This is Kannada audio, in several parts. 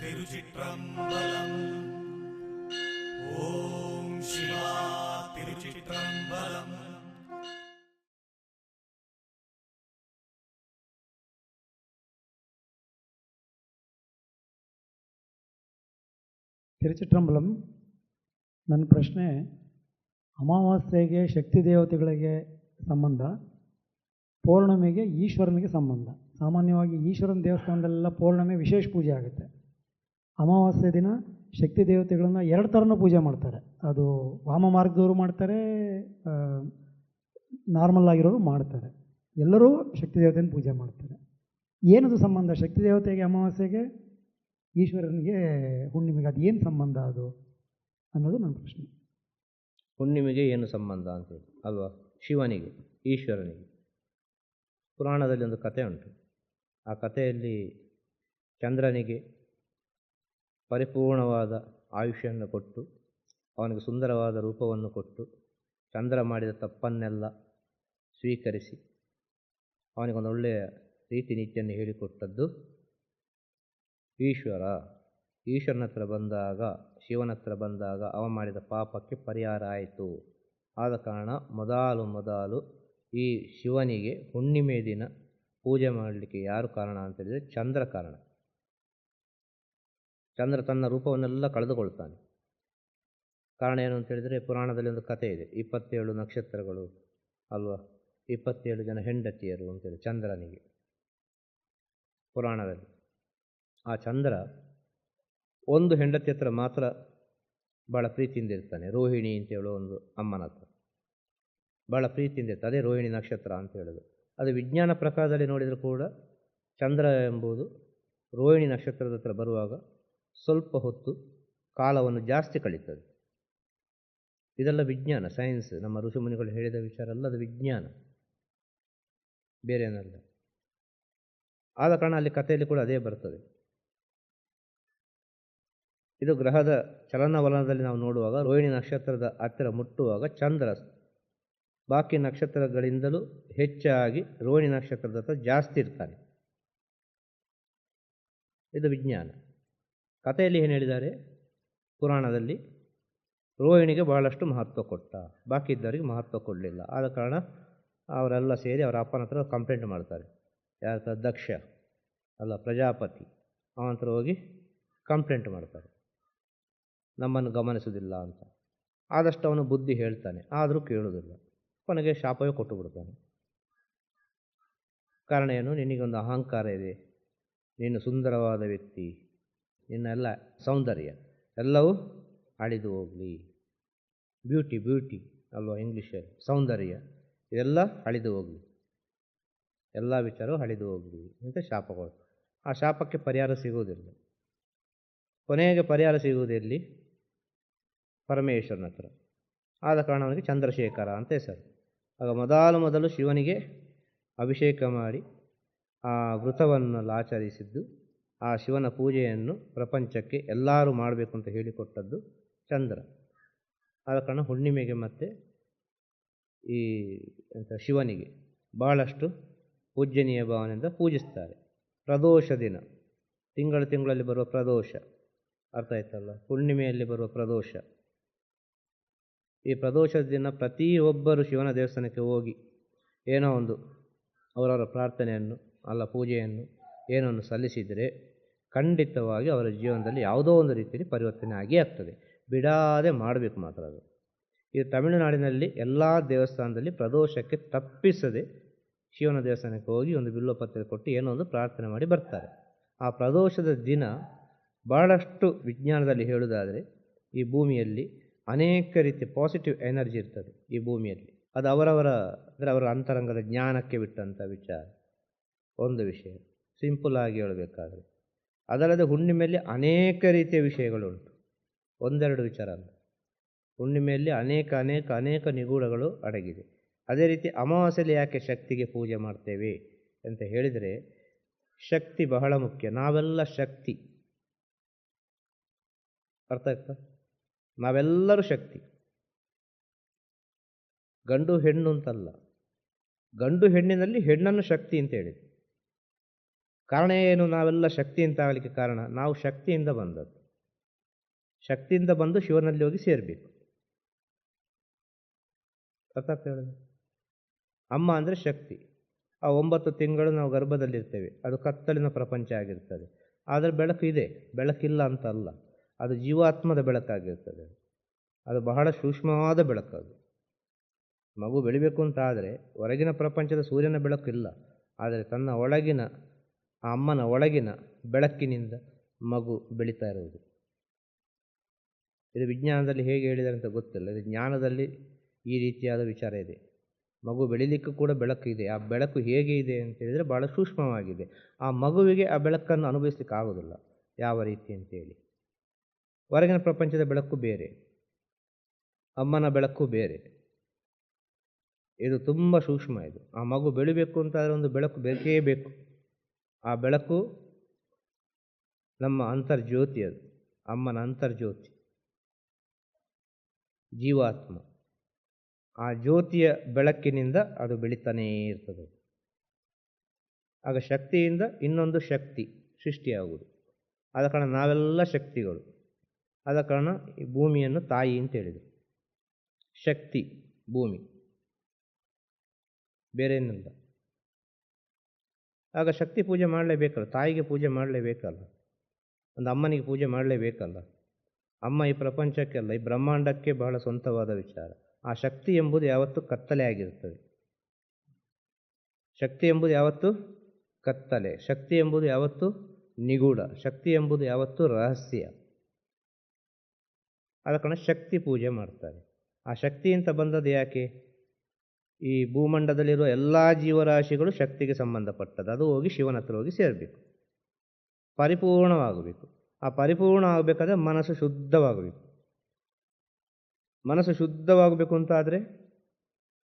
திருச்சிற்றம்பலம் ஓம் சிவா திருச்சிற்றம்பலம் ತಿರುಚಿಟ್ರಂಬಲಂ ನನ್ನ ಪ್ರಶ್ನೆ ಅಮಾವಾಸ್ಯೆಗೆ ಶಕ್ತಿ ದೇವತೆಗಳಿಗೆ ಸಂಬಂಧ ಪೌರ್ಣಮಿಗೆ ಈಶ್ವರನಿಗೆ ಸಂಬಂಧ ಸಾಮಾನ್ಯವಾಗಿ ಈಶ್ವರನ ದೇವಸ್ಥಾನದಲ್ಲೆಲ್ಲ ಪೌರ್ಣಮಿ ವಿಶೇಷ ಪೂಜೆ ಆಗುತ್ತೆ ಅಮಾವಾಸ್ಯೆ ದಿನ ಶಕ್ತಿ ದೇವತೆಗಳನ್ನು ಎರಡು ಥರನೂ ಪೂಜೆ ಮಾಡ್ತಾರೆ. ಅದು ವಾಮ ಮಾರ್ಗದವರು ಮಾಡ್ತಾರೆ ನಾರ್ಮಲ್ ಆಗಿರೋರು ಮಾಡ್ತಾರೆ. ಎಲ್ಲರೂ ಶಕ್ತಿ ದೇವತೆಯನ್ನು ಪೂಜೆ ಮಾಡ್ತಾರೆ. ಏನದು ಸಂಬಂಧ ಶಕ್ತಿ ದೇವತೆಗೆ, ಅಮಾವಾಸ್ಯೆಗೆ? ಈಶ್ವರನಿಗೆ ಹುಣ್ಣಿಮೆಗೆ ಅದು ಏನು ಸಂಬಂಧ ಅದು ಅನ್ನೋದು ನನ್ನ ಪ್ರಶ್ನೆ. ಹುಣ್ಣಿಮೆಗೆ ಏನು ಸಂಬಂಧ ಅಂತೇಳಿ ಅಲ್ವಾ? ಶಿವನಿಗೆ, ಈಶ್ವರನಿಗೆ. ಪುರಾಣದಲ್ಲಿ ಒಂದು ಕತೆ ಉಂಟು. ಆ ಕಥೆಯಲ್ಲಿ ಚಂದ್ರನಿಗೆ ಪರಿಪೂರ್ಣವಾದ ಆಯುಷ್ಯವನ್ನು ಕೊಟ್ಟು, ಅವನಿಗೆ ಸುಂದರವಾದ ರೂಪವನ್ನು ಕೊಟ್ಟು, ಚಂದ್ರ ಮಾಡಿದ ತಪ್ಪನ್ನೆಲ್ಲ ಸ್ವೀಕರಿಸಿ, ಅವನಿಗೊಂದು ಒಳ್ಳೆಯ ರೀತಿ ನೀತಿಯನ್ನು ಹೇಳಿಕೊಟ್ಟದ್ದು ಈಶ್ವರ. ಈಶ್ವರನ ಹತ್ರ ಬಂದಾಗ, ಶಿವನ ಹತ್ರ ಬಂದಾಗ ಅವ ಮಾಡಿದ ಪಾಪಕ್ಕೆ ಪರಿಹಾರ ಆಯಿತು. ಆದ ಕಾರಣ ಮೊದಲು ಮೊದಲು ಈ ಶಿವನಿಗೆ ಹುಣ್ಣಿಮೆ ದಿನ ಪೂಜೆ ಮಾಡಲಿಕ್ಕೆ ಯಾರು ಕಾರಣ ಅಂತ ಹೇಳಿದರೆ ಚಂದ್ರ ಕಾರಣ. ಚಂದ್ರ ತನ್ನ ರೂಪವನ್ನೆಲ್ಲ ಕಳೆದುಕೊಳ್ತಾನೆ. ಕಾರಣ ಏನು ಅಂತ ಹೇಳಿದರೆ ಪುರಾಣದಲ್ಲಿ ಒಂದು ಕಥೆ ಇದೆ. ಇಪ್ಪತ್ತೇಳು ನಕ್ಷತ್ರಗಳು ಅಲ್ವಾ? ಇಪ್ಪತ್ತೇಳು ಜನ ಹೆಂಡತಿಯರು ಅಂತೇಳಿ ಚಂದ್ರನಿಗೆ. ಪುರಾಣದಲ್ಲಿ ಆ ಚಂದ್ರ ಒಂದು ಹೆಂಡತಿ ಹತ್ರ ಮಾತ್ರ ಭಾಳ ಪ್ರೀತಿಯಿಂದ ಇರ್ತಾನೆ. ರೋಹಿಣಿ ಅಂತ ಹೇಳೋ ಒಂದು ಅಮ್ಮನ ಹತ್ರ. ಭಾಳ ಪ್ರೀತಿಯಿಂದ ಇರ್ತದೆ ಅದೇ ರೋಹಿಣಿ ನಕ್ಷತ್ರ ಅಂತ ಹೇಳೋದು. ಅದು ವಿಜ್ಞಾನ ಪ್ರಕಾರದಲ್ಲಿ ನೋಡಿದರೂ ಕೂಡ ಚಂದ್ರ ಎಂಬುದು ರೋಹಿಣಿ ನಕ್ಷತ್ರದ ಹತ್ರ ಬರುವಾಗ ಸ್ವಲ್ಪ ಹೊತ್ತು ಕಾಲವನ್ನು ಜಾಸ್ತಿ ಕಳೀತದೆ. ಇದೆಲ್ಲ ವಿಜ್ಞಾನ ಸೈನ್ಸ್ ನಮ್ಮ ಋಷಿಮುನಿಗಳು ಹೇಳಿದ ವಿಚಾರ ಅಲ್ಲ, ಅದು ವಿಜ್ಞಾನ. ಬೇರೇನಲ್ಲ ಆದ ಕಾರಣ ಅಲ್ಲಿ ಕಥೆಯಲ್ಲಿ ಕೂಡ ಅದೇ ಬರ್ತದೆ. ಇದು ಗ್ರಹದ ಚಲನವಲನದಲ್ಲಿ ನಾವು ನೋಡುವಾಗ, ರೋಹಿಣಿ ನಕ್ಷತ್ರದ ಹತ್ತಿರ ಮುಟ್ಟುವಾಗ ಚಂದ್ರ ಬಾಕಿ ನಕ್ಷತ್ರಗಳಿಂದಲೂ ಹೆಚ್ಚಾಗಿ ರೋಹಿಣಿ ನಕ್ಷತ್ರದ ಹತ್ರ ಜಾಸ್ತಿ ಇರ್ತಾನೆ. ಇದು ವಿಜ್ಞಾನ. ಕಥೆಯಲ್ಲಿ ಏನು ಹೇಳಿದ್ದಾರೆ? ಪುರಾಣದಲ್ಲಿ ರೋಹಿಣಿಗೆ ಬಹಳಷ್ಟು ಮಹತ್ವ ಕೊಟ್ಟ. ಬಾಕಿ ಇದ್ದವರಿಗೆ ಮಹತ್ವ ಕೊಡಲಿಲ್ಲ. ಆದ ಕಾರಣ ಅವರೆಲ್ಲ ಸೇರಿ ಅವರ ಅಪ್ಪನ ಹತ್ರ ಕಂಪ್ಲೇಂಟ್ ಮಾಡ್ತಾರೆ. ಯಾರ ಹತ್ರ? ದಕ್ಷ. ಅಲ್ಲ, ಪ್ರಜಾಪತಿ. ಅವನ ಹತ್ರ ಹೋಗಿ ಕಂಪ್ಲೇಂಟ್ ಮಾಡ್ತಾರೆ. ನಮ್ಮನ್ನು ಗಮನಿಸೋದಿಲ್ಲ ಅಂತ. ಆದಷ್ಟು ಅವನು ಬುದ್ಧಿ ಹೇಳ್ತಾನೆ. ಆದರೂ ಕೇಳುವುದಿಲ್ಲ. ಕೊನೆಗೆ ಶಾಪವೇ ಕೊಟ್ಟು ಬಿಡ್ತಾನೆ. ಕಾರಣ ಏನು? ನಿನಗೊಂದು ಅಹಂಕಾರ ಇದೆ. ನೀನು ಸುಂದರವಾದ ವ್ಯಕ್ತಿ. ನಿನ್ನ ಎಲ್ಲ ಸೌಂದರ್ಯ ಎಲ್ಲವೂ ಅಳಿದು ಹೋಗಲಿ. ಬ್ಯೂಟಿ ಬ್ಯೂಟಿ ಅಲ್ವಾ ಇಂಗ್ಲೀಷಲ್ಲಿ? ಸೌಂದರ್ಯ ಇದೆಲ್ಲ ಅಳಿದು ಹೋಗಲಿ. ಎಲ್ಲ ವಿಚಾರವೂ ಅಳಿದು ಹೋಗಲಿ ಅಂತ ಶಾಪ ಕೊಡ್ತಾರೆ ಆ ಶಾಪಕ್ಕೆ ಪರಿಹಾರ ಸಿಗುವುದಿಲ್ಲ. ಕೊನೆಗೆ ಪರಿಹಾರ ಸಿಗುವುದೆಲ್ಲಿ ಪರಮೇಶ್ವರನ ಹತ್ರ. ಆದ ಕಾರಣ ಅವನಿಗೆ ಚಂದ್ರಶೇಖರ ಅಂತ ಹೆಸರು. ಆಗ ಮೊದಲು ಮೊದಲು ಶಿವನಿಗೆ ಅಭಿಷೇಕ ಮಾಡಿ ಆ ವೃತವನ್ನೆಲ್ಲ ಆಚರಿಸಿದ್ದು ಆ ಶಿವನ ಪೂಜೆಯನ್ನು ಪ್ರಪಂಚಕ್ಕೆ ಎಲ್ಲರೂ ಮಾಡಬೇಕು ಅಂತ ಹೇಳಿಕೊಟ್ಟದ್ದು ಚಂದ್ರ. ಆದ ಕಾರಣ ಹುಣ್ಣಿಮೆಗೆ ಮತ್ತು ಈ ಎಂಥ ಶಿವನಿಗೆ ಭಾಳಷ್ಟು ಪೂಜ್ಯನೀಯ ಭಾವನೆಯಿಂದ ಪೂಜಿಸ್ತಾರೆ. ಪ್ರದೋಷ ದಿನ. ತಿಂಗಳು ತಿಂಗಳಲ್ಲಿ ಬರುವ ಪ್ರದೋಷ. ಅರ್ಥ ಆಯ್ತಲ್ಲ? ಹುಣ್ಣಿಮೆಯಲ್ಲಿ ಬರುವ ಪ್ರದೋಷ. ಈ ಪ್ರದೋಷದ ದಿನ ಪ್ರತಿಯೊಬ್ಬರು ಶಿವನ ದೇವಸ್ಥಾನಕ್ಕೆ ಹೋಗಿ ಏನೋ ಒಂದು ಅವರವರ ಪ್ರಾರ್ಥನೆಯನ್ನು, ಅಲ್ಲ ಪೂಜೆಯನ್ನು ಏನನ್ನು ಸಲ್ಲಿಸಿದರೆ ಖಂಡಿತವಾಗಿ ಅವರ ಜೀವನದಲ್ಲಿ ಯಾವುದೋ ಒಂದು ರೀತಿಯಲ್ಲಿ ಪರಿವರ್ತನೆ ಆಗೇ ಆಗ್ತದೆ. ಬಿಡಾದೆ ಮಾಡಬೇಕು ಮಾತ್ರ ಅದು. ಈ ತಮಿಳುನಾಡಿನಲ್ಲಿ ಎಲ್ಲ ದೇವಸ್ಥಾನದಲ್ಲಿ ಪ್ರದೋಷಕ್ಕೆ ತಪ್ಪಿಸದೆ ಶಿವನ ದೇವಸ್ಥಾನಕ್ಕೆ ಹೋಗಿ ಒಂದು ಬಿಲ್ಲೋಪತ್ರೆ ಕೊಟ್ಟು ಏನೋ ಒಂದು ಪ್ರಾರ್ಥನೆ ಮಾಡಿ ಬರ್ತಾರೆ. ಆ ಪ್ರದೋಷದ ದಿನ ಬಹಳಷ್ಟು ವಿಜ್ಞಾನದಲ್ಲಿ ಹೇಳುವುದಾದರೆ ಈ ಭೂಮಿಯಲ್ಲಿ ಅನೇಕ ರೀತಿಯ ಪಾಸಿಟಿವ್ ಎನರ್ಜಿ ಇರ್ತದೆ ಈ ಭೂಮಿಯಲ್ಲಿ. ಅದು ಅವರವರ, ಅಂದರೆ ಅವರ ಅಂತರಂಗದ ಜ್ಞಾನಕ್ಕೆ ಬಿಟ್ಟಂಥ ವಿಚಾರ. ಒಂದು ವಿಷಯ. ಸಿಂಪಲ್ ಆಗಿ ಹೇಳಬೇಕಾದ್ರೆ ಅದಲ್ಲದೆ ಹುಣ್ಣಿಮೆಯಲ್ಲಿ ಅನೇಕ ರೀತಿಯ ವಿಷಯಗಳುಂಟು. ಒಂದೆರಡು ವಿಚಾರ ಅಲ್ಲ ಹುಣ್ಣಿಮೆಯಲ್ಲಿ ಅನೇಕ ಅನೇಕ ಅನೇಕ ನಿಗೂಢಗಳು ಅಡಗಿದೆ. ಅದೇ ರೀತಿ ಅಮಾವಾಸ್ಯೆಯಲ್ಲಿ ಯಾಕೆ ಶಕ್ತಿಗೆ ಪೂಜೆ ಮಾಡ್ತೇವೆ ಅಂತ ಹೇಳಿದರೆ, ಶಕ್ತಿ ಬಹಳ ಮುಖ್ಯ. ನಾವೆಲ್ಲ ಶಕ್ತಿ. ಅರ್ಥ ಆಯ್ತಾ? ನಾವೆಲ್ಲರೂ ಶಕ್ತಿ. ಗಂಡು ಹೆಣ್ಣು ಅಂತಲ್ಲ. ಗಂಡು ಹೆಣ್ಣಿನಲ್ಲಿ ಹೆಣ್ಣನ್ನು ಶಕ್ತಿ ಅಂತ ಹೇಳಿದೆ ಕಾರಣ ಏನು? ನಾವೆಲ್ಲ ಶಕ್ತಿ ಅಂತ ಆಗಲಿಕ್ಕೆ ಕಾರಣ. ನಾವು ಶಕ್ತಿಯಿಂದ ಬಂದದ್ದು. ಶಕ್ತಿಯಿಂದ ಬಂದು ಶಿವನಲ್ಲಿ ಹೋಗಿ ಸೇರಬೇಕು. ಅರ್ಥ ಹೇಳೋದು? ಅಮ್ಮ ಅಂದರೆ ಶಕ್ತಿ. ಆ ಒಂಬತ್ತು ತಿಂಗಳು ನಾವು ಗರ್ಭದಲ್ಲಿರ್ತೇವೆ. ಅದು ಕತ್ತಲಿನ ಪ್ರಪಂಚ ಆಗಿರ್ತದೆ. ಆದರೆ ಬೆಳಕು ಇದೆ. ಬೆಳಕಿಲ್ಲ ಅಂತ ಅಲ್ಲ ಅದು ಜೀವಾತ್ಮದ ಬೆಳಕಾಗಿರ್ತದೆ. ಅದು ಬಹಳ ಸೂಕ್ಷ್ಮವಾದ ಬೆಳಕು ಅದು. ಮಗು ಬೆಳಿಬೇಕು ಅಂತ ಆದರೆ ಹೊರಗಿನ ಪ್ರಪಂಚದ ಸೂರ್ಯನ ಬೆಳಕು ಇಲ್ಲ. ಆದರೆ ತನ್ನ ಒಳಗಿನ ಆ ಅಮ್ಮನ ಒಳಗಿನ ಬೆಳಕಿನಿಂದ ಮಗು ಬೆಳೀತಾ ಇರುವುದು. ಇದು ವಿಜ್ಞಾನದಲ್ಲಿ ಹೇಗೆ ಹೇಳಿದ್ದಾರೆ ಅಂತ ಗೊತ್ತಿಲ್ಲ. ಇದು ಜ್ಞಾನದಲ್ಲಿ ಈ ರೀತಿಯಾದ ವಿಚಾರ ಇದೆ. ಮಗು ಬೆಳಿಲಿಕ್ಕೂ ಕೂಡ ಬೆಳಕು ಇದೆ. ಆ ಬೆಳಕು ಹೇಗೆ ಇದೆ ಅಂತ ಹೇಳಿದರೆ ಭಾಳ ಸೂಕ್ಷ್ಮವಾಗಿದೆ. ಆ ಮಗುವಿಗೆ ಆ ಬೆಳಕನ್ನು ಅನುಭವಿಸ್ಲಿಕ್ಕೆ ಆಗೋದಿಲ್ಲ ಯಾವ ರೀತಿ ಅಂತೇಳಿ ಹೊರಗಿನ ಪ್ರಪಂಚದ ಬೆಳಕು ಬೇರೆ. ಅಮ್ಮನ ಬೆಳಕು ಬೇರೆ. ಇದು ತುಂಬ ಸೂಕ್ಷ್ಮ ಇದು. ಆ ಮಗು ಬೆಳಿಬೇಕು ಅಂತಾದರೆ ಒಂದು ಬೆಳಕು ಬೇಕೇ ಬೇಕು. ಆ ಬೆಳಕು ನಮ್ಮ ಅಂತರ್ಜ್ಯೋತಿ ಅದು, ಅಮ್ಮನ ಅಂತರ್ಜ್ಯೋತಿ. ಜೀವಾತ್ಮ. ಆ ಜ್ಯೋತಿಯ ಬೆಳಕಿನಿಂದ ಅದು ಬೆಳೀತಾನೇ ಇರ್ತದೆ. ಆಗ ಶಕ್ತಿಯಿಂದ ಇನ್ನೊಂದು ಶಕ್ತಿ ಸೃಷ್ಟಿಯಾಗುವುದು. ಆದ ಕಾರಣ ನಾವೆಲ್ಲ ಶಕ್ತಿಗಳು. ಆದ ಕಾರಣ ಈ ಭೂಮಿಯನ್ನು ತಾಯಿ ಅಂತ ಹೇಳಿದರು. ಶಕ್ತಿ ಭೂಮಿ. ಬೇರೆ ಏನಿಲ್ಲ ಆಗ ಶಕ್ತಿ ಪೂಜೆ ಮಾಡಲೇಬೇಕಲ್ಲ, ತಾಯಿಗೆ ಪೂಜೆ ಮಾಡಲೇಬೇಕಲ್ಲ, ಒಂದು ಅಮ್ಮನಿಗೆ ಪೂಜೆ ಮಾಡಲೇಬೇಕಲ್ಲ. ಅಮ್ಮ ಈ ಪ್ರಪಂಚಕ್ಕೆಲ್ಲ, ಈ ಬ್ರಹ್ಮಾಂಡಕ್ಕೆ ಬಹಳ ಸ್ವಂತವಾದ ವಿಚಾರ. ಆ ಶಕ್ತಿ ಎಂಬುದು ಯಾವತ್ತೂ ಕತ್ತಲೆ ಆಗಿರುತ್ತದೆ. ಶಕ್ತಿ ಎಂಬುದು ಯಾವತ್ತು ಕತ್ತಲೆ, ಶಕ್ತಿ ಎಂಬುದು ಯಾವತ್ತು ನಿಗೂಢ, ಶಕ್ತಿ ಎಂಬುದು ಯಾವತ್ತು ರಹಸ್ಯ. ಆದ ಶಕ್ತಿ ಪೂಜೆ ಮಾಡ್ತಾರೆ. ಆ ಶಕ್ತಿ ಅಂತ ಬಂದದ್ದು ಯಾಕೆ? ಈ ಭೂಮಂಡದಲ್ಲಿರುವ ಎಲ್ಲ ಜೀವರಾಶಿಗಳು ಶಕ್ತಿಗೆ ಸಂಬಂಧಪಟ್ಟದ್ದು. ಅದು ಹೋಗಿ ಶಿವನ ಹತ್ರ ಹೋಗಿ ಸೇರಬೇಕು. ಪರಿಪೂರ್ಣವಾಗಬೇಕು. ಆ ಪರಿಪೂರ್ಣ ಆಗಬೇಕಾದ್ರೆ ಮನಸ್ಸು ಶುದ್ಧವಾಗಬೇಕು. ಮನಸ್ಸು ಶುದ್ಧವಾಗಬೇಕು ಅಂತ ಆದರೆ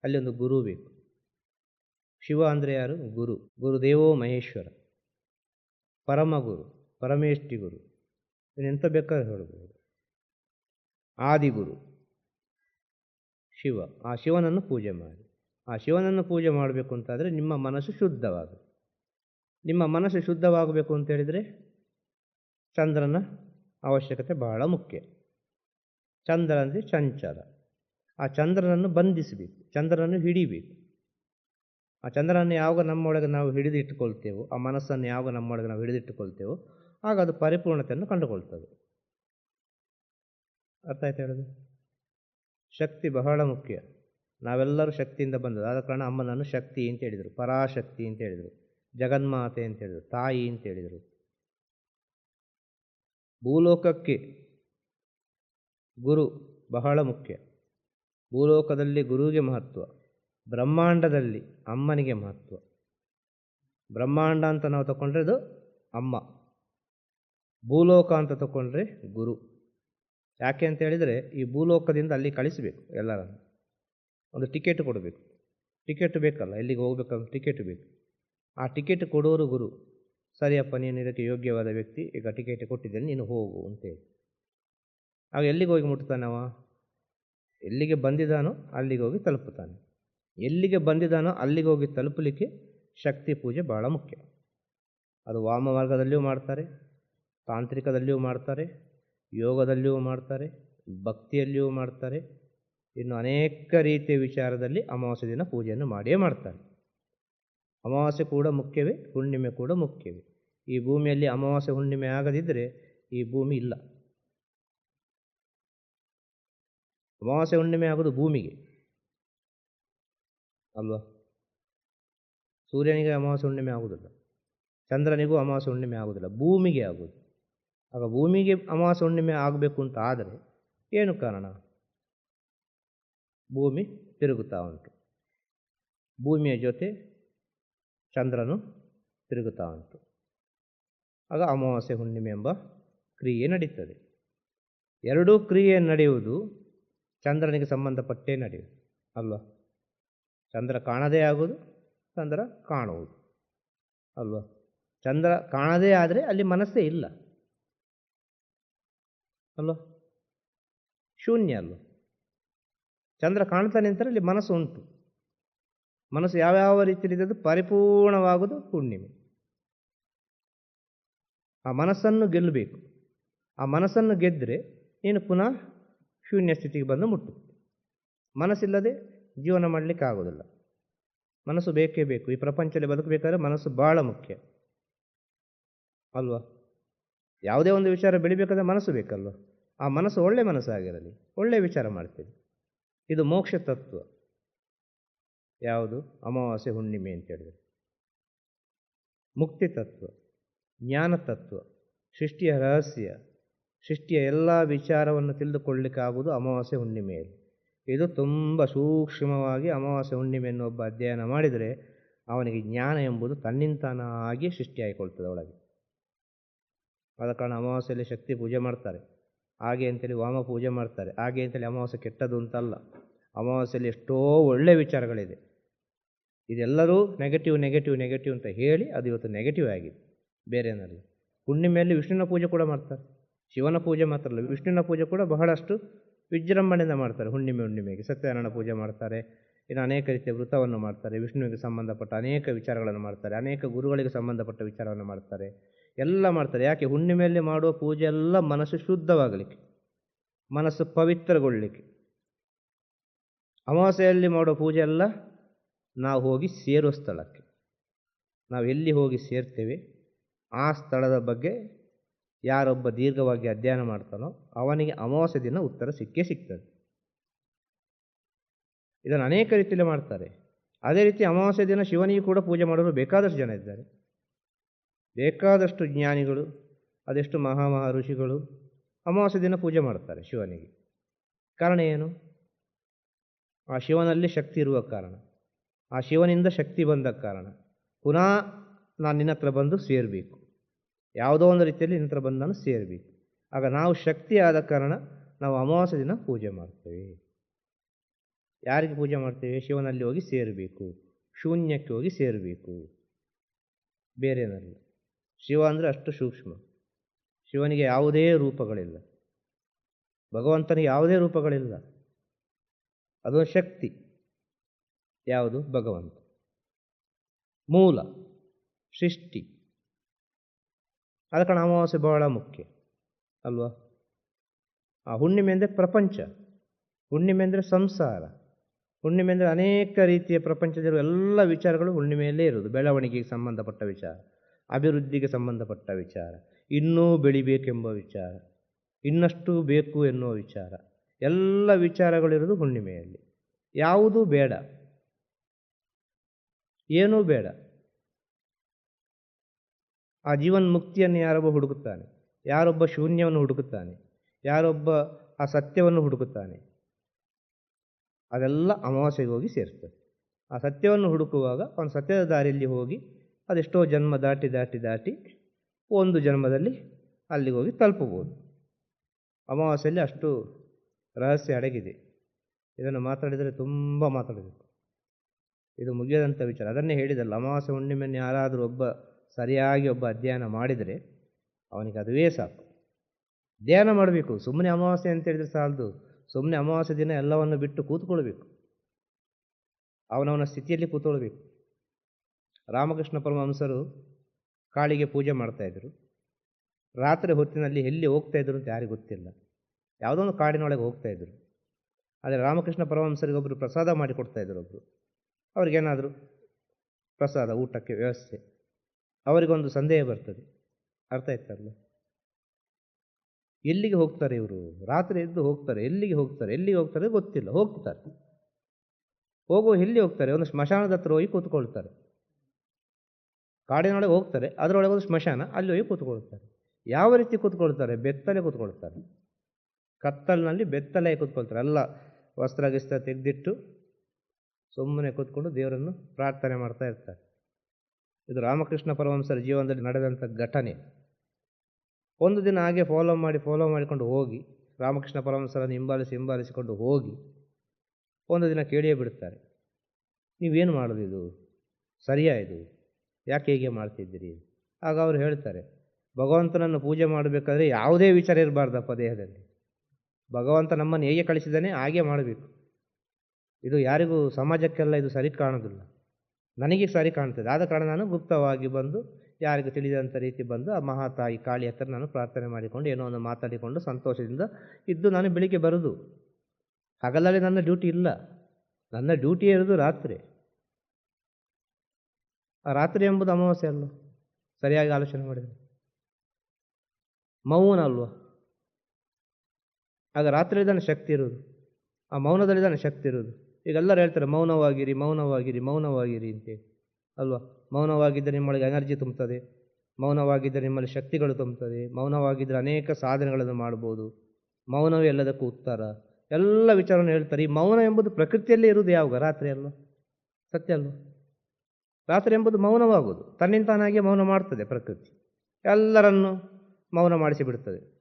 ಅಲ್ಲಿ ಒಂದು ಗುರು ಬೇಕು. ಶಿವ ಅಂದರೆ ಯಾರು? ಗುರು. ಗುರುದೇವೋ ಮಹೇಶ್ವರ. ಪರಮ ಗುರು, ಪರಮೇಷ್ಠಿ ಗುರು. ಎಂತ ಬೇಕಾದ್ರೆ ಹೇಳಬಹುದು ಆದಿಗುರು. ಶಿವ. ಆ ಶಿವನನ್ನು ಪೂಜೆ ಮಾಡಿ. ಆ ಶಿವನನ್ನು ಪೂಜೆ ಮಾಡಬೇಕು ಅಂತಾದರೆ ನಿಮ್ಮ ಮನಸ್ಸು ಶುದ್ಧವಾಗಬೇಕು ನಿಮ್ಮ ಮನಸ್ಸು ಶುದ್ಧವಾಗಬೇಕು ಅಂತ ಹೇಳಿದರೆ ಚಂದ್ರನ ಅವಶ್ಯಕತೆ ಬಹಳ ಮುಖ್ಯ. ಚಂದ್ರ ಅಂದರೆ ಚಂಚಲ. ಆ ಚಂದ್ರನನ್ನು ಬಂಧಿಸಬೇಕು, ಚಂದ್ರನನ್ನು ಹಿಡಿಬೇಕು. ಆ ಚಂದ್ರನನ್ನು ಯಾವಾಗ ನಮ್ಮೊಳಗೆ ನಾವು ಹಿಡಿದಿಟ್ಟುಕೊಳ್ತೇವೋ, ಆ ಮನಸ್ಸನ್ನು ಯಾವಾಗ ನಮ್ಮೊಳಗೆ ನಾವು ಹಿಡಿದಿಟ್ಟುಕೊಳ್ತೇವೋ, ಆಗ ಅದು ಪರಿಪೂರ್ಣತೆಯನ್ನು ಕಂಡುಕೊಳ್ತದೆ. ಅರ್ಥ ಆಯ್ತು ಹೇಳೋದು? ಶಕ್ತಿ ಬಹಳ ಮುಖ್ಯ. ನಾವೆಲ್ಲರೂ ಶಕ್ತಿಯಿಂದ ಬಂದದ್ದು. ಆದ ಕಾರಣ ಅಮ್ಮನನ್ನು ಶಕ್ತಿ ಅಂತ ಹೇಳಿದರು. ಪರಾಶಕ್ತಿ ಅಂತ ಹೇಳಿದರು. ಜಗನ್ಮಾತೆ ಅಂತ ಹೇಳಿದರು. ತಾಯಿ ಅಂತ ಹೇಳಿದರು. ಭೂಲೋಕಕ್ಕೆ ಗುರು ಬಹಳ ಮುಖ್ಯ. ಭೂಲೋಕದಲ್ಲಿ ಗುರುವಿಗೆ ಮಹತ್ವ, ಬ್ರಹ್ಮಾಂಡದಲ್ಲಿ ಅಮ್ಮನಿಗೆ ಮಹತ್ವ. ಬ್ರಹ್ಮಾಂಡ ಅಂತ ನಾವು ತಗೊಂಡ್ರೆ ಅದು ಅಮ್ಮ. ಭೂಲೋಕ ಅಂತ ತಗೊಂಡ್ರೆ ಗುರು. ಯಾಕೆ ಅಂತ ಹೇಳಿದರೆ ಈ ಭೂಲೋಕದಿಂದ ಅಲ್ಲಿ ಕಳಿಸಬೇಕು ಎಲ್ಲರನ್ನು. ಒಂದು ಟಿಕೆಟ್ ಕೊಡಬೇಕು. ಟಿಕೆಟ್ ಬೇಕಲ್ಲ, ಎಲ್ಲಿಗೆ ಹೋಗ್ಬೇಕಂತ ಟಿಕೆಟ್ ಬೇಕು. ಆ ಟಿಕೆಟ್ ಕೊಡೋರು ಗುರು, ಸರಿಯಪ್ಪ, ನೀನು ಇದಕ್ಕೆ ಯೋಗ್ಯವಾದ ವ್ಯಕ್ತಿ, ಈಗ ಟಿಕೆಟ್ ಕೊಟ್ಟಿದ್ದೇನೆ, ನೀನು ಹೋಗು ಅಂತೇಳಿ. ಆಗ ಎಲ್ಲಿಗೆ ಹೋಗಿ ಮುಟ್ತಾನವ? ಎಲ್ಲಿಗೆ ಬಂದಿದ್ದಾನೋ ಅಲ್ಲಿಗೆ ಹೋಗಿ ತಲುಪುತ್ತಾನೆ. ಎಲ್ಲಿಗೆ ಬಂದಿದ್ದಾನೋ ಅಲ್ಲಿಗೆ ಹೋಗಿ ತಲುಪಲಿಕ್ಕೆ ಶಕ್ತಿ ಪೂಜೆ ಬಹಳ ಮುಖ್ಯ. ಅದು ವಾಮ ಮಾರ್ಗದಲ್ಲಿಯೂ ಮಾಡ್ತಾರೆ, ತಾಂತ್ರಿಕದಲ್ಲಿಯೂ ಮಾಡ್ತಾರೆ, ಯೋಗದಲ್ಲಿಯೂ ಮಾಡ್ತಾರೆ, ಭಕ್ತಿಯಲ್ಲಿಯೂ ಮಾಡ್ತಾರೆ ಇನ್ನು ಅನೇಕ ರೀತಿಯ ವಿಚಾರದಲ್ಲಿ ಅಮಾವಾಸ್ಯ ದಿನ ಪೂಜೆಯನ್ನು ಮಾಡಿಯೇ ಮಾಡ್ತಾರೆ. ಅಮಾವಾಸ್ಯೆ ಕೂಡ ಮುಖ್ಯವೇ, ಹುಣ್ಣಿಮೆ ಕೂಡ ಮುಖ್ಯವೇ. ಈ ಭೂಮಿಯಲ್ಲಿ ಅಮಾವಾಸ್ಯೆ, ಹುಣ್ಣಿಮೆ ಆಗದಿದ್ದರೆ ಈ ಭೂಮಿ ಇಲ್ಲ. ಅಮಾವಾಸ್ಯೆ, ಹುಣ್ಣಿಮೆ ಆಗೋದು ಭೂಮಿಗೆ. ಅಲ್ವಾ? ಸೂರ್ಯನಿಗೆ ಅಮಾವಾಸ್ಯೆ, ಹುಣ್ಣಿಮೆ ಆಗುವುದಿಲ್ಲ ಚಂದ್ರನಿಗೂ ಅಮಾವಾಸ್ಯೆ, ಹುಣ್ಣಿಮೆ ಆಗುವುದಿಲ್ಲ ಭೂಮಿಗೆ ಆಗುವುದು. ಆಗ ಭೂಮಿಗೆ ಅಮಾವಾಸ್ಯೆ, ಹುಣ್ಣಿಮೆ ಆಗಬೇಕು ಅಂತ ಆದರೆ ಏನು ಕಾರಣ? ಭೂಮಿ ತಿರುಗುತ್ತಾ ಉಂಟು. ಭೂಮಿಯ ಜೊತೆ ಚಂದ್ರನು ತಿರುಗುತ್ತಾ ಉಂಟು. ಆಗ ಅಮಾವಾಸ್ಯೆ ಹುಣ್ಣಿಮೆ ಎಂಬ ಕ್ರಿಯೆ ನಡೀತದೆ. ಎರಡೂ ಕ್ರಿಯೆ ನಡೆಯುವುದು ಚಂದ್ರನಿಗೆ ಸಂಬಂಧಪಟ್ಟೇ ನಡೆಯುವುದು, ಅಲ್ವಾ? ಚಂದ್ರ ಕಾಣದೇ ಆಗುವುದು, ಚಂದ್ರ ಕಾಣುವುದು, ಅಲ್ವಾ? ಚಂದ್ರ ಕಾಣದೇ ಆದರೆ ಅಲ್ಲಿ ಮನಸ್ಸೇ ಇಲ್ಲ, ಅಲ್ವಾ? ಶೂನ್ಯ, ಅಲ್ವ? ಚಂದ್ರ ಕಾಣ್ತಾನೆ ಅಂತಾರೆ, ಅಲ್ಲಿ ಮನಸ್ಸು ಉಂಟು. ಮನಸ್ಸು ಯಾವ್ಯಾವ ರೀತಿಯಲ್ಲಿ ಅದು ಪರಿಪೂರ್ಣವಾಗುವುದು ಹುಣ್ಣಿಮೆ ಆ ಮನಸ್ಸನ್ನು ಗೆಲ್ಲಬೇಕು. ಆ ಮನಸ್ಸನ್ನು ಗೆದ್ದರೆ ನೀನು ಪುನಃ ಶೂನ್ಯ ಸ್ಥಿತಿಗೆ ಬಂದು ಮುಟ್ಟು ಮನಸ್ಸಿಲ್ಲದೆ ಜೀವನ ಮಾಡಲಿಕ್ಕೆ ಆಗೋದಿಲ್ಲ ಮನಸ್ಸು ಬೇಕೇ ಬೇಕು. ಈ ಪ್ರಪಂಚದಲ್ಲಿ ಬದುಕಬೇಕಾದ್ರೆ ಮನಸ್ಸು ಭಾಳ ಮುಖ್ಯ. ಅಲ್ವಾ? ಯಾವುದೇ ಒಂದು ವಿಚಾರ ಬೆಳಿಬೇಕಾದ್ರೆ ಮನಸ್ಸು ಬೇಕಲ್ವ? ಆ ಮನಸ್ಸು ಒಳ್ಳೆ ಮನಸ್ಸಾಗಿರಲಿ. ಒಳ್ಳೆ ವಿಚಾರ ಮಾಡ್ತೀವಿ ಇದು ಮೋಕ್ಷ ತತ್ವ. ಯಾವುದು? ಅಮಾವಾಸ್ಯೆ, ಹುಣ್ಣಿಮೆ ಅಂತ ಹೇಳಿದರೆ. ಮುಕ್ತಿ ತತ್ವ, ಜ್ಞಾನ ತತ್ವ, ಸೃಷ್ಟಿಯ ರಹಸ್ಯ, ಸೃಷ್ಟಿಯ ಎಲ್ಲ ವಿಚಾರವನ್ನು ತಿಳಿದುಕೊಳ್ಳಲಿಕ್ಕಾಗುವುದು ಅಮಾವಾಸ್ಯೆ, ಹುಣ್ಣಿಮೆಯಲ್ಲಿ. ಇದು ತುಂಬ ಸೂಕ್ಷ್ಮವಾಗಿ ಅಮಾವಾಸ್ಯೆ ಹುಣ್ಣಿಮೆಯನ್ನು ಒಬ್ಬ ಅಧ್ಯಯನ ಮಾಡಿದರೆ ಅವನಿಗೆ ಜ್ಞಾನ ಎಂಬುದು ತನ್ನಿಂತಾನಾಗಿ ಸೃಷ್ಟಿಯಾಗಿಕೊಳ್ತದೆ ಒಳಗೆ. ಆದ ಕಾರಣ ಅಮಾವಾಸ್ಯೆಯಲ್ಲಿ ಶಕ್ತಿ ಪೂಜೆ ಮಾಡ್ತಾರೆ. ಹಾಗೆ ಅಂತೇಳಿ ವಾಮ ಪೂಜೆ ಮಾಡ್ತಾರೆ. ಹಾಗೆ ಅಂತೇಳಿ ಅಮಾವಾಸ್ಯೆ ಕೆಟ್ಟದು ಅಂತಲ್ಲ. ಅಮಾವಾಸ್ಯೆಯಲ್ಲಿ ಎಷ್ಟೋ ಒಳ್ಳೆಯ ವಿಚಾರಗಳಿದೆ. ಇದೆಲ್ಲರೂ ನೆಗೆಟಿವ್ ನೆಗೆಟಿವ್ ನೆಗೆಟಿವ್ ಅಂತ ಹೇಳಿ ಅದು ಇವತ್ತು ನೆಗೆಟಿವ್ ಆಗಿದೆ. ಬೇರೇನಲ್ಲ ಹುಣ್ಣಿಮೆಯಲ್ಲಿ ವಿಷ್ಣುವಿನ ಪೂಜೆ ಕೂಡ ಮಾಡ್ತಾರೆ. ಶಿವನ ಪೂಜೆ ಮಾತ್ರ ಅಲ್ಲ ವಿಷ್ಣುವಿನ ಪೂಜೆ ಕೂಡ ಬಹಳಷ್ಟು ವಿಜೃಂಭಣೆಯಿಂದ ಮಾಡ್ತಾರೆ. ಹುಣ್ಣಿಮೆ, ಹುಣ್ಣಿಮೆಗೆ ಸತ್ಯನಾರಾಯಣ ಪೂಜೆ ಮಾಡ್ತಾರೆ. ಇನ್ನು ಅನೇಕ ರೀತಿಯ ವೃತವನ್ನು ಮಾಡ್ತಾರೆ. ವಿಷ್ಣುವಿಗೆ ಸಂಬಂಧಪಟ್ಟ ಅನೇಕ ವಿಚಾರಗಳನ್ನು ಮಾಡ್ತಾರೆ. ಅನೇಕ ಗುರುಗಳಿಗೆ ಸಂಬಂಧಪಟ್ಟ ವಿಚಾರವನ್ನು ಮಾಡ್ತಾರೆ. ಎಲ್ಲ ಮಾಡ್ತಾರೆ. ಯಾಕೆ? ಹುಣ್ಣಿಮೆಯಲ್ಲಿ ಮಾಡುವ ಪೂಜೆ ಎಲ್ಲ ಮನಸ್ಸು ಶುದ್ಧವಾಗಲಿಕ್ಕೆ, ಮನಸ್ಸು ಪವಿತ್ರಗೊಳ್ಳಲಿಕ್ಕೆ ಅಮಾವಾಸ್ಯೆಯಲ್ಲಿ ಮಾಡೋ ಪೂಜೆ ಎಲ್ಲ ನಾವು ಹೋಗಿ ಸೇರೋ ಸ್ಥಳಕ್ಕೆ. ನಾವು ಎಲ್ಲಿ ಹೋಗಿ ಸೇರ್ತೇವೆ, ಆ ಸ್ಥಳದ ಬಗ್ಗೆ ಯಾರೊಬ್ಬ ದೀರ್ಘವಾಗಿ ಅಧ್ಯಯನ ಮಾಡ್ತಾನೋ ಅವನಿಗೆ ಅಮಾವಾಸ್ಯೆ ದಿನ ಉತ್ತರ ಸಿಕ್ಕೇ ಸಿಗ್ತದೆ. ಇದನ್ನು ಅನೇಕ ರೀತಿಯಲ್ಲಿ ಮಾಡ್ತಾರೆ. ಅದೇ ರೀತಿ ಅಮಾವಾಸ್ಯೆ ದಿನ ಶಿವನಿಗೆ ಕೂಡ ಪೂಜೆ ಮಾಡಲು ಬೇಕಾದಷ್ಟು ಜನ ಇದ್ದಾರೆ. ಬೇಕಾದಷ್ಟು ಜ್ಞಾನಿಗಳು, ಅದೆಷ್ಟು ಮಹಾ ಋಷಿಗಳು ಅಮಾವಾಸ್ಯೆ ದಿನ ಪೂಜೆ ಮಾಡ್ತಾರೆ ಶಿವನಿಗೆ. ಕಾರಣ ಏನು? ಆ ಶಿವನಲ್ಲಿ ಶಕ್ತಿ ಇರುವ ಕಾರಣ. ಆ ಶಿವನಿಂದ ಶಕ್ತಿ ಬಂದ ಕಾರಣ. ಪುನಃ ನಾನು ನಿನ್ನ ಹತ್ರ ಬಂದು ಸೇರಬೇಕು. ಯಾವುದೋ ಒಂದು ರೀತಿಯಲ್ಲಿ ನಿನ್ನ ಹತ್ರ ಬಂದು ನಾನು ಸೇರಬೇಕು. ಆಗ ನಾವು ಶಕ್ತಿ ಆದ ಕಾರಣ ನಾವು ಅಮಾವಾಸ್ಯೆ ದಿನ ಪೂಜೆ ಮಾಡ್ತೇವೆ. ಯಾರಿಗೆ ಪೂಜೆ ಮಾಡ್ತೇವೆ? ಶಿವನಲ್ಲಿ ಹೋಗಿ ಸೇರಬೇಕು. ಶೂನ್ಯಕ್ಕೆ ಹೋಗಿ ಸೇರಬೇಕು. ಬೇರೆನಲ್ಲಿ. ಶಿವ ಅಂದರೆ ಅಷ್ಟು ಸೂಕ್ಷ್ಮ. ಶಿವನಿಗೆ ಯಾವುದೇ ರೂಪಗಳಿಲ್ಲ. ಭಗವಂತನಿಗೆ ಯಾವುದೇ ರೂಪಗಳಿಲ್ಲ. ಅದೊಂದು ಶಕ್ತಿ. ಯಾವುದು? ಭಗವಂತ. ಮೂಲ. ಸೃಷ್ಟಿ. ಅದಕ್ಕೆ ಕಾರಣ ಅಮಾವಾಸ್ಯೆ ಬಹಳ ಮುಖ್ಯ. ಅಲ್ವಾ? ಆ ಹುಣ್ಣಿಮೆ ಅಂದರೆ ಪ್ರಪಂಚ. ಹುಣ್ಣಿಮೆ ಅಂದರೆ ಸಂಸಾರ. ಹುಣ್ಣಿಮೆ ಅಂದರೆ ಅನೇಕ ರೀತಿಯ ಪ್ರಪಂಚದಲ್ಲಿರುವ ಎಲ್ಲ ವಿಚಾರಗಳು ಹುಣ್ಣಿಮೆಯಲ್ಲೇ ಇರೋದು ಬೆಳವಣಿಗೆಗೆ ಸಂಬಂಧಪಟ್ಟ ವಿಚಾರ, ಅಭಿವೃದ್ಧಿಗೆ ಸಂಬಂಧಪಟ್ಟ ವಿಚಾರ, ಇನ್ನೂ ಬೆಳಿಬೇಕೆಂಬ ವಿಚಾರ, ಇನ್ನಷ್ಟು ಬೇಕು ಎನ್ನುವ ವಿಚಾರ. ಎಲ್ಲ ವಿಚಾರಗಳಿರೋದು ಹುಣ್ಣಿಮೆಯಲ್ಲಿ. ಯಾವುದೂ ಬೇಡ. ಏನೂ ಬೇಡ. ಆ ಜೀವನ್ ಮುಕ್ತಿಯನ್ನು ಯಾರೊಬ್ಬ ಹುಡುಕುತ್ತಾನೆ? ಯಾರೊಬ್ಬ ಶೂನ್ಯವನ್ನು ಹುಡುಕುತ್ತಾನೆ? ಯಾರೊಬ್ಬ ಆ ಸತ್ಯವನ್ನು ಹುಡುಕುತ್ತಾನೆ? ಅದೆಲ್ಲ ಅಮಾವಾಸ್ಯೆಗೆ ಹೋಗಿ ಸೇರ್ತದೆ. ಆ ಸತ್ಯವನ್ನು ಹುಡುಕುವಾಗ ಅವನು ಸತ್ಯದ ದಾರಿಯಲ್ಲಿ ಹೋಗಿ ಅದೆಷ್ಟೋ ಜನ್ಮ ದಾಟಿ ದಾಟಿ ದಾಟಿ ಒಂದು ಜನ್ಮದಲ್ಲಿ ಅಲ್ಲಿಗೆ ಹೋಗಿ ತಲುಪಬಹುದು. ಅಮಾವಾಸ್ಯೆಯಲ್ಲಿ ಅಷ್ಟು ರಹಸ್ಯ ಅಡಗಿದೆ. ಇದನ್ನು ಮಾತಾಡಿದರೆ ತುಂಬ ಮಾತಾಡಬೇಕು. ಇದು ಮುಗಿಯದಂಥ ವಿಚಾರ. ಅದನ್ನೇ ಹೇಳಿದಲ್ಲ, ಅಮಾವಾಸ್ಯೆ ಹುಣ್ಣಿಮೆಯನ್ನು ಯಾರಾದರೂ ಒಬ್ಬ ಸರಿಯಾಗಿ ಒಬ್ಬ ಅಧ್ಯಯನ ಮಾಡಿದರೆ ಅವನಿಗೆ ಅದುವೇ ಸಾಕು. ಧ್ಯಾನ ಮಾಡಬೇಕು. ಸುಮ್ಮನೆ ಅಮಾವಾಸ್ಯೆ ಅಂತ ಹೇಳಿದ್ರೆ ಸಾಲದು. ಸುಮ್ಮನೆ ಅಮಾವಾಸ್ಯೆ ದಿನ ಎಲ್ಲವನ್ನು ಬಿಟ್ಟು ಕೂತ್ಕೊಳ್ಬೇಕು. ಅವನವನ ಸ್ಥಿತಿಯಲ್ಲಿ ಕೂತ್ಕೊಳ್ಬೇಕು. ರಾಮಕೃಷ್ಣ ಪರಮಹಂಸರು ಕಾಳಿಗೆ ಪೂಜೆ ಮಾಡ್ತಾಯಿದ್ರು ರಾತ್ರಿ ಹೊತ್ತಿನಲ್ಲಿ ಎಲ್ಲಿ ಹೋಗ್ತಾಯಿದ್ರು ಅಂತ ಯಾರಿಗೂ ಗೊತ್ತಿಲ್ಲ. ಯಾವುದೋ ಒಂದು ಕಾಡಿನೊಳಗೆ ಹೋಗ್ತಾ ಇದ್ರು. ಆದರೆ ರಾಮಕೃಷ್ಣ ಪರಮಹಂಸರಿಗೆ ಒಬ್ಬರು ಪ್ರಸಾದ ಮಾಡಿ ಕೊಡ್ತಾ ಇದ್ರು ಒಬ್ಬರು ಅವ್ರಿಗೇನಾದರೂ ಪ್ರಸಾದ, ಊಟಕ್ಕೆ ವ್ಯವಸ್ಥೆ. ಅವರಿಗೊಂದು ಸಂದೇಹ ಬರ್ತದೆ. ಅರ್ಥ ಆಯ್ತಲ್ಲ ಎಲ್ಲಿಗೆ ಹೋಗ್ತಾರೆ ಇವರು? ರಾತ್ರಿ ಎದ್ದು ಹೋಗ್ತಾರೆ. ಎಲ್ಲಿಗೆ ಹೋಗ್ತಾರೆ? ಎಲ್ಲಿಗೆ ಹೋಗ್ತಾರೆ ಗೊತ್ತಿಲ್ಲ. ಹೋಗ್ತಾರೆ. ಹೋಗುವ ಎಲ್ಲಿ ಹೋಗ್ತಾರೆ? ಒಂದು ಸ್ಮಶಾನದ ಹತ್ರ ಹೋಗಿ ಕೂತ್ಕೊಳ್ತಾರೆ. ಕಾಡಿನೊಳಗೆ ಹೋಗ್ತಾರೆ. ಅದರೊಳಗೆ ಒಂದು ಸ್ಮಶಾನ, ಅಲ್ಲಿ ಹೋಗಿ ಕೂತ್ಕೊಳ್ತಾರೆ. ಯಾವ ರೀತಿ ಕೂತ್ಕೊಳ್ತಾರೆ? ಬೆತ್ತಲೆ ಕೂತ್ಕೊಳ್ತಾರೆ. ಕತ್ತಲಿನಲ್ಲಿ ಬೆತ್ತಲೆ ಕೂತ್ಕೊಳ್ತಾರೆ. ಎಲ್ಲ ವಸ್ತ್ರ ಗಿಸ್ತ್ರ ತೆಗೆದಿಟ್ಟು ಸುಮ್ಮನೆ ಕೂತ್ಕೊಂಡು ದೇವರನ್ನು ಪ್ರಾರ್ಥನೆ ಮಾಡ್ತಾ ಇರ್ತಾರೆ. ಇದು ರಾಮಕೃಷ್ಣ ಪರಮಹಂಸರ ಜೀವನದಲ್ಲಿ ನಡೆದಂಥ ಘಟನೆ. ಒಂದು ದಿನ ಹಾಗೆ ಫಾಲೋ ಮಾಡಿ ಫಾಲೋ ಮಾಡಿಕೊಂಡು ಹೋಗಿ, ರಾಮಕೃಷ್ಣ ಪರಮಹಂಸರನ್ನು ಹಿಂಬಾಲಿಸಿ, ಹಿಂಬಾಲಿಸಿಕೊಂಡು ಹೋಗಿ, ಒಂದು ದಿನ ಕೇಳಿಯೇ ಬಿಡುತ್ತಾರೆ ನೀವೇನು ಮಾಡೋದು ಇದು? ಸರಿಯಾ ಇದು? ಯಾಕೆ ಹೀಗೆ ಮಾಡ್ತಿದ್ದೀರಿ? ಆಗ ಅವರು ಹೇಳ್ತಾರೆ, ಭಗವಂತನನ್ನು ಪೂಜೆ ಮಾಡಬೇಕಾದ್ರೆ ಯಾವುದೇ ವಿಚಾರ ಇರಬಾರ್ದಪ್ಪ ದೇಹದಲ್ಲಿ. ಭಗವಂತ ನಮ್ಮನ್ನು ಹೇಗೆ ಕಳಿಸಿದ್ದಾನೆ ಹಾಗೆ ಮಾಡಬೇಕು. ಇದು ಯಾರಿಗೂ ಸಮಾಜಕ್ಕೆಲ್ಲ ಇದು ಸರಿ ಕಾಣೋದಿಲ್ಲ. ನನಗೆ ಸರಿ ಕಾಣ್ತದೆ. ಆದ ಕಾರಣ ನಾನು ಗುಪ್ತವಾಗಿ ಬಂದು ಯಾರಿಗೂ ತಿಳಿದಂಥ ರೀತಿ ಬಂದು ಆ ಮಹಾತಾಯಿ ಕಾಳಿ ಹತ್ರ ನಾನು ಪ್ರಾರ್ಥನೆ ಮಾಡಿಕೊಂಡು ಏನೋ ಒಂದು ಮಾತಾಡಿಕೊಂಡು ಸಂತೋಷದಿಂದ ಇದ್ದು ನಾನು ಬೆಳಿಗ್ಗೆ ಬರೋದು. ಹಗಲಲ್ಲಿ ನನ್ನ ಡ್ಯೂಟಿ ಇಲ್ಲ. ನನ್ನ ಡ್ಯೂಟಿ ಇರೋದು ರಾತ್ರಿ. ರಾತ್ರಿ ಎಂಬುದು ಅಮಾವಾಸ್ಯೆ ಅಲ್ವ? ಸರಿಯಾಗಿ ಆಲೋಚನೆ ಮಾಡಿದರೆ. ಮೌನ ಅಲ್ವಾ? ಆಗ ರಾತ್ರಿ ತಾನೆ ಶಕ್ತಿ ಇರೋದು ಆ ಮೌನದಲ್ಲಿ ತಾನೆ ಶಕ್ತಿ ಇರೋದು ಈಗ ಎಲ್ಲರೂ ಹೇಳ್ತಾರೆ, ಮೌನವಾಗಿರಿ ಮೌನವಾಗಿರಿ ಮೌನವಾಗಿರಿ ಅಂತೇಳಿ. ಅಲ್ವಾ? ಮೌನವಾಗಿದ್ದರೆ ನಿಮ್ಮೊಳಗೆ ಎನರ್ಜಿ ತುಂಬುತ್ತದೆ. ಮೌನವಾಗಿದ್ದರೆ ನಿಮ್ಮಲ್ಲಿ ಶಕ್ತಿಗಳು ತುಂಬುತ್ತದೆ. ಮೌನವಾಗಿದ್ದರೆ ಅನೇಕ ಸಾಧನೆಗಳನ್ನು ಮಾಡ್ಬೋದು. ಮೌನವೇ ಎಲ್ಲದಕ್ಕೂ ಉತ್ತರ. ಎಲ್ಲ ವಿಚಾರವನ್ನು ಹೇಳ್ತಾರೆ. ಈ ಮೌನ ಎಂಬುದು ಪ್ರಕೃತಿಯಲ್ಲೇ ಇರುವುದು ಯಾವಾಗ? ರಾತ್ರಿ ಅಲ್ವ? ಸತ್ಯ ಅಲ್ವ? ರಾತ್ರಿ ಎಂಬುದು ಮೌನವಾಗುವುದು ತನ್ನಿಂತಾನಾಗೆ ಮೌನ ಮಾಡ್ತದೆ ಪ್ರಕೃತಿ. ಎಲ್ಲರನ್ನು ಮೌನ ಮಾಡಿಸಿಬಿಡ್ತದೆ.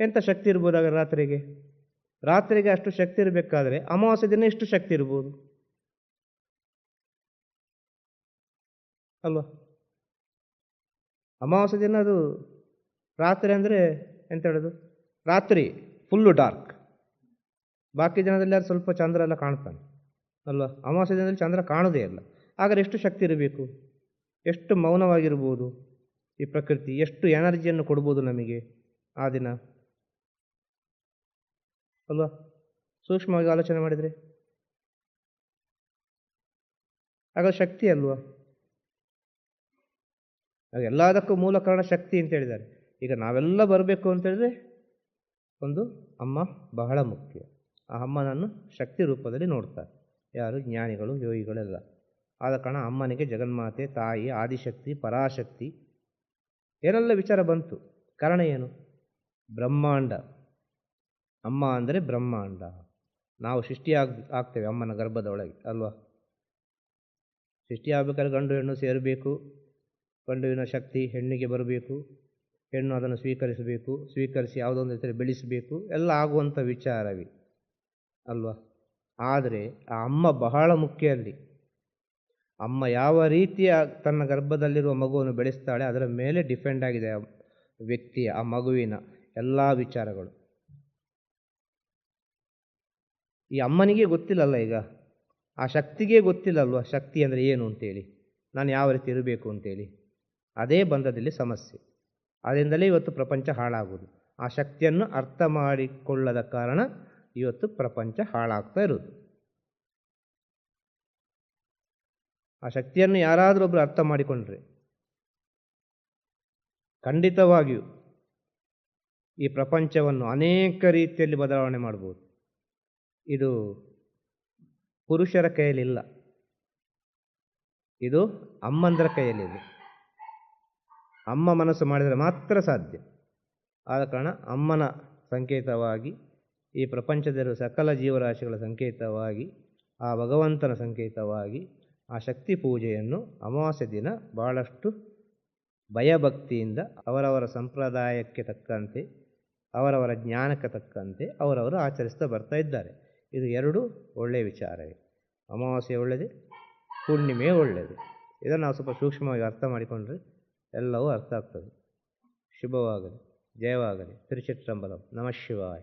ಎಂಥ ಶಕ್ತಿ ಇರ್ಬೋದು ಆಗ ರಾತ್ರಿಗೆ? ರಾತ್ರಿಗೆ ಅಷ್ಟು ಶಕ್ತಿ ಇರಬೇಕಾದ್ರೆ ಅಮಾವಾಸ್ಯೆ ದಿನ ಎಷ್ಟು ಶಕ್ತಿ ಇರ್ಬೋದು. ಅಲ್ವಾ? ಅಮಾವಾಸ್ಯೆ ದಿನ ಅದು ರಾತ್ರಿ ಅಂದರೆ ಎಂತ ಹೇಳೋದು? ರಾತ್ರಿ ಫುಲ್ಲು ಡಾರ್ಕ್ ಬಾಕಿ ದಿನದಲ್ಲಿ ಅದು ಸ್ವಲ್ಪ ಚಂದ್ರ ಎಲ್ಲ ಕಾಣ್ತಾನೆ. ಅಲ್ವಾ? ಅಮಾವಾಸ್ಯೆ ದಿನದಲ್ಲಿ ಚಂದ್ರ ಕಾಣೋದೇ ಇಲ್ಲ. ಆದರೆ ಎಷ್ಟು ಶಕ್ತಿ ಇರಬೇಕು? ಎಷ್ಟು ಮೌನವಾಗಿರ್ಬೋದು ಈ ಪ್ರಕೃತಿ? ಎಷ್ಟು ಎನರ್ಜಿಯನ್ನು ಕೊಡ್ಬೋದು ನಮಗೆ ಆ ದಿನ? ಅಲ್ವಾ? ಸೂಕ್ಷ್ಮವಾಗಿ ಆಲೋಚನೆ ಮಾಡಿದರೆ? ಆಗ ಶಕ್ತಿ ಅಲ್ವಾ? ಎಲ್ಲದಕ್ಕೂ ಮೂಲ ಕಾರಣ ಶಕ್ತಿ ಅಂತ ಹೇಳಿದ್ದಾರೆ. ಈಗ ನಾವೆಲ್ಲ ಬರಬೇಕು ಅಂತ ಹೇಳಿದ್ರೆ ಒಂದು ಅಮ್ಮ ಬಹಳ ಮುಖ್ಯ. ಆ ಅಮ್ಮನನ್ನು ಶಕ್ತಿ ರೂಪದಲ್ಲಿ ನೋಡ್ತಾರೆ. ಯಾರು? ಜ್ಞಾನಿಗಳು, ಯೋಗಿಗಳೆಲ್ಲ. ಆದ ಕಾರಣ ಅಮ್ಮನಿಗೆ ಜಗನ್ಮಾತೆ, ತಾಯಿ, ಆದಿಶಕ್ತಿ, ಪರಾಶಕ್ತಿ, ಏನೆಲ್ಲ ವಿಚಾರ ಬಂತು. ಕಾರಣ ಏನು? ಬ್ರಹ್ಮಾಂಡ. ಅಮ್ಮ ಅಂದರೆ ಬ್ರಹ್ಮಾಂಡ. ನಾವು ಸೃಷ್ಟಿಯಾಗ ಆಗ್ತೇವೆ ಅಮ್ಮನ ಗರ್ಭದ ಒಳಗೆ ಅಲ್ವಾ? ಸೃಷ್ಟಿ ಆಗಬೇಕಾದ್ರೆ ಗಂಡು ಹೆಣ್ಣು ಸೇರಬೇಕು, ಗಂಡುವಿನ ಶಕ್ತಿ ಹೆಣ್ಣಿಗೆ ಬರಬೇಕು, ಹೆಣ್ಣು ಅದನ್ನು ಸ್ವೀಕರಿಸಬೇಕು, ಸ್ವೀಕರಿಸಿ ಯಾವುದೊಂದು ರೀತಿಯಲ್ಲಿ ಬೆಳೆಸಬೇಕು, ಎಲ್ಲ ಆಗುವಂಥ ವಿಚಾರವೇ, ಅಲ್ವಾ? ಆದರೆ ಆ ಅಮ್ಮ ಬಹಳ ಮುಖ್ಯ ಅಲ್ಲಿ. ಅಮ್ಮ ಯಾವ ರೀತಿಯ ತನ್ನ ಗರ್ಭದಲ್ಲಿರುವ ಮಗುವನ್ನು ಬೆಳೆಸ್ತಾಳೆ ಅದರ ಮೇಲೆ ಡಿಪೆಂಡ್ ಆಗಿದೆ ಆ ವ್ಯಕ್ತಿಯ, ಆ ಮಗುವಿನ ಎಲ್ಲ ವಿಚಾರಗಳು. ಈ ಅಮ್ಮನಿಗೆ ಗೊತ್ತಿಲ್ಲಲ್ಲ ಈಗ. ಆ ಶಕ್ತಿಗೆ ಗೊತ್ತಿಲ್ಲಲ್ವ ಶಕ್ತಿ ಅಂದರೆ ಏನು ಅಂತೇಳಿ. ನಾನು ಯಾವ ರೀತಿ ಇರಬೇಕು ಅಂತೇಳಿ. ಅದೇ ಬಂಧದಲ್ಲಿ ಸಮಸ್ಯೆ. ಅದರಿಂದಲೇ ಇವತ್ತು ಪ್ರಪಂಚ ಹಾಳಾಗುವುದು. ಆ ಶಕ್ತಿಯನ್ನು ಅರ್ಥ ಮಾಡಿಕೊಳ್ಳದ ಕಾರಣ ಇವತ್ತು ಪ್ರಪಂಚ ಹಾಳಾಗ್ತಾ ಇರೋದು ಆ ಶಕ್ತಿಯನ್ನು ಯಾರಾದರೂ ಒಬ್ಬರು ಅರ್ಥ ಮಾಡಿಕೊಂಡ್ರೆ. ಖಂಡಿತವಾಗಿಯೂ ಈ ಪ್ರಪಂಚವನ್ನು ಅನೇಕ ರೀತಿಯಲ್ಲಿ ಬದಲಾವಣೆ ಮಾಡ್ಬೋದು. ಇದು ಪುರುಷರ ಕೈಯಲ್ಲಿಲ್ಲ. ಇದು ಅಮ್ಮಂದರ ಕೈಯಲ್ಲಿದೆ. ಅಮ್ಮ ಮನಸ್ಸು ಮಾಡಿದರೆ ಮಾತ್ರ ಸಾಧ್ಯ. ಆದ ಕಾರಣ ಅಮ್ಮನ ಸಂಕೇತವಾಗಿ, ಈ ಪ್ರಪಂಚದಲ್ಲಿರುವ ಸಕಲ ಜೀವರಾಶಿಗಳ ಸಂಕೇತವಾಗಿ, ಆ ಭಗವಂತನ ಸಂಕೇತವಾಗಿ, ಆ ಶಕ್ತಿ ಪೂಜೆಯನ್ನು ಅಮಾವಾಸ್ಯ ದಿನ ಭಾಳಷ್ಟು ಭಯಭಕ್ತಿಯಿಂದ ಅವರವರ ಸಂಪ್ರದಾಯಕ್ಕೆ ತಕ್ಕಂತೆ, ಅವರವರ ಜ್ಞಾನಕ್ಕೆ ತಕ್ಕಂತೆ ಅವರವರು ಆಚರಿಸ್ತಾ ಬರ್ತಾ ಇದ್ದಾರೆ. ಇದು ಎರಡು ಒಳ್ಳೆಯ ವಿಚಾರವೇ. ಅಮಾವಾಸ್ಯೆ ಒಳ್ಳೆಯದೇ ಹುಣ್ಣಿಮೆ ಒಳ್ಳೆಯದು ಇದನ್ನು ನಾವು ಸ್ವಲ್ಪ ಸೂಕ್ಷ್ಮವಾಗಿ ಅರ್ಥ ಮಾಡಿಕೊಂಡರೆ ಎಲ್ಲವೂ ಅರ್ಥ ಆಗ್ತದೆ. ಶುಭವಾಗಲಿ, ಜಯವಾಗಲಿ. ತಿರುಚಿಟ್ರಂಬಲಂ ನಮಃ ಶಿವಾಯ.